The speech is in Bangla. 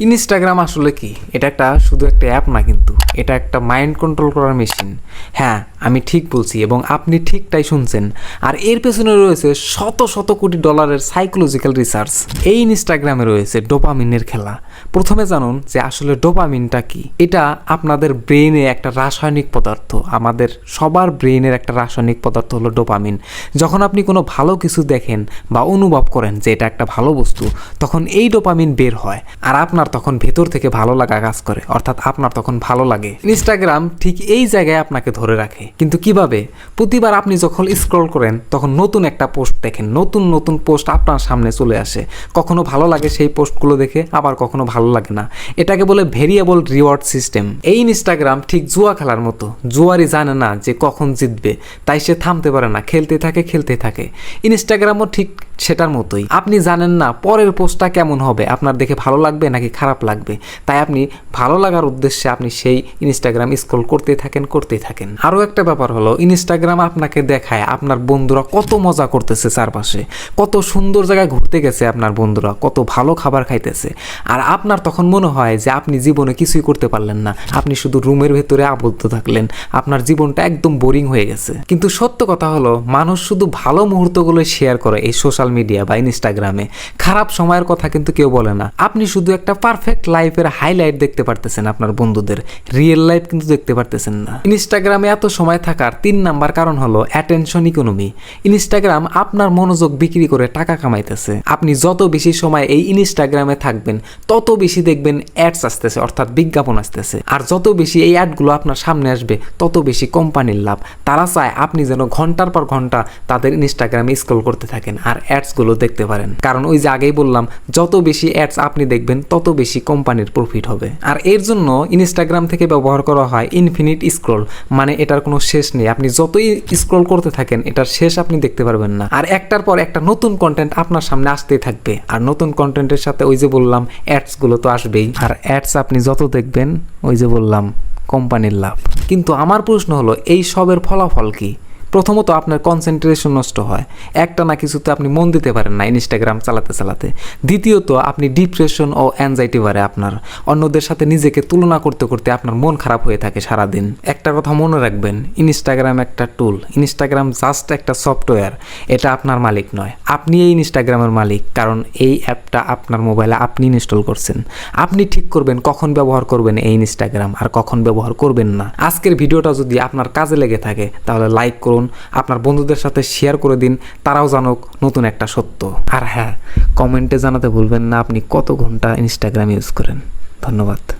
ইনস্টাগ্রাম আসলে কি? এটা একটা শুধু একটা অ্যাপ না কিন্তু। এটা একটা মাইন্ড কন্ট্রোল করার মেশিন হ্যাঁ আমি ঠিক বলছি এবং আপনি ঠিকটাই শুনছেন। আর এর পেছনে রয়েছে শত শত কোটি ডলারের সাইকোলজিক্যাল রিসার্চ এই ইনস্টাগ্রামে রয়েছে ডোপামিনের খেলা। প্রথমে জানুন যে আসলে ডোপামিনটা কি? এটা আপনাদের ব্রেনে একটা রাসায়নিক পদার্থ। আমাদের সবার ব্রেনের একটা রাসায়নিক পদার্থ হলো ডোপামিন যখন আপনি কোনো ভালো কিছু দেখেন বা অনুভব করেন যে এটা একটা ভালো বস্তু, তখন এই ডোপামিন বের হয়। আর আপনার তখন ভেতর থেকে ভালো লাগা কাজ করে, অর্থাৎ আপনার তখন ভালো লাগে। ইনস্টাগ্রাম ঠিক এই জায়গায় আপনাকে ধরে রাখে। কিন্তু কীভাবে? প্রতিবার আপনি যখন স্ক্রল করেন, তখন নতুন একটা পোস্ট দেখেন, নতুন নতুন পোস্ট আপনার সামনে চলে আসে। কখনো ভালো লাগে সেই পোস্টগুলো দেখে, আবার কখনো ভালো লাগে না। এটাকে বলে ভেরিয়েবল রিওয়ার্ড সিস্টেম এই ইনস্টাগ্রাম ঠিক জুয়া খেলার মতো। জুয়ারি জানে না যে কখন জিতবে। তাই সে থামতে পারে না, খেলতে থাকে খেলতে থাকে। ইনস্টাগ্রামও ঠিক সেটার মতোই। আপনি জানেন না পরের পোস্টটা কেমন হবে, আপনার দেখে ভালো লাগবে নাকি খারাপ লাগবে? তাই আপনি ভালো লাগার উদ্দেশ্যে আপনি সেই ইনস্টাগ্রাম স্ক্রল করতে থাকেন, করতেই থাকেন। আরও একটা ব্যাপার হলো ইনস্টাগ্রাম আপনাকে দেখায় আপনার বন্ধুরা কত মজা করতেছে চারপাশে। কত সুন্দর জায়গায় ঘুরতে গেছে আপনার বন্ধুরা, কত ভালো খাবার খাইতেছে। আর আপনার তখন মনে হয় যে আপনি জীবনে কিছুই করতে পারলেন না। আপনি শুধু রুমের ভেতরে আবদ্ধ থাকলেন, আপনার জীবনটা একদম বোরিং হয়ে গেছে। কিন্তু সত্য কথা হলো, মানুষ শুধু ভালো মুহূর্তগুলো শেয়ার করে এই সোশ্যাল মিডিয়া বা ইনস্টাগ্রামে খারাপ সময়ের কথা কিন্তু কেউ বলে না। আপনি শুধু একটা পারফেক্ট লাইফের হাইলাইট দেখতে পারতেছেন আপনার বন্ধুদের। রিয়েল লাইফ কিন্তু দেখতে পারতেছেন না। ইনস্টাগ্রামে এত সময় থাকার তিন নাম্বার কারণ হলো অ্যাটেনশন ইকোনমি ইনস্টাগ্রাম আপনার মনোযোগ বিক্রি করে টাকা কামাইতেছে। আপনি যত বেশি সময় এই ইনস্টাগ্রামে থাকবেন, তত বেশি দেখবেন অ্যাডস আসতেছে, অর্থাৎ বিজ্ঞাপন আসতেছে। আর যত বেশি এই অ্যাডগুলো আপনার সামনে আসবে, তত বেশি কোম্পানির লাভ। তারা চায় আপনি যেন ঘণ্টার পর ঘণ্টা তাদের ইনস্টাগ্রামে স্ক্রল করতে থাকেন। আর অ্যাডসগুলো দেখতে পারেন। কারণ ওই যে আগেই বললাম, যত বেশি অ্যাডস আপনি দেখবেন, তত বেশি কোম্পানির প্রফিট হবে। আর এর জন্য ইনস্টাগ্রাম থেকে ব্যবহার করা হয় ইনফিনিট স্ক্রল মানে এটার কোনো শেষ নেই। আপনি যতই স্ক্রল করতে থাকেন, এটার শেষ আপনি দেখতে পারবেন না। আর একটার পর একটা নতুন কন্টেন্ট আপনার সামনে আসতেই থাকবে। আর নতুন কন্টেন্টের সাথে ওই যে বললাম অ্যাডসগুলো তো আসবেই। আর অ্যাডস আপনি যত দেখবেন, ওই যে বললাম কোম্পানির লাভ। কিন্তু আমার প্রশ্ন হলো, এই সবের ফলাফল কি? প্রথমত আপনার কনসেন্ট্রেশন নষ্ট হয়। একটা না কিছুতে আপনি মন দিতে পারেন না ইনস্টাগ্রাম চালাতে চালাতে। দ্বিতীয়ত, আপনি ডিপ্রেশন ও অ্যাংজাইটি বাড়ে আপনার। অন্যদের সাথে নিজেকে তুলনা করতে করতে আপনার মন খারাপ হয়ে থাকে সারাদিন। একটা কথা মনে রাখবেন ইনস্টাগ্রাম একটা টুল ইনস্টাগ্রাম জাস্ট একটা সফটওয়্যার এটা আপনার মালিক নয়। আপনি এই ইনস্টাগ্রামের মালিক, কারণ এই অ্যাপটা আপনার মোবাইলে আপনি ইনস্টল করছেন। আপনি ঠিক করবেন কখন ব্যবহার করবেন এই ইনস্টাগ্রাম আর কখন ব্যবহার করবেন না। আজকের ভিডিওটা যদি আপনার কাজে লেগে থাকে, তাহলে লাইক করুন আপনার বন্ধুদের সাথে শেয়ার করে দিন, তারাও জানুক নতুন একটা সত্য। আর হ্যাঁ কমেন্টে জানাতে ভুলবেন না, আপনি কত ঘণ্টা ইনস্টাগ্রাম ইউজ করেন। ধন্যবাদ।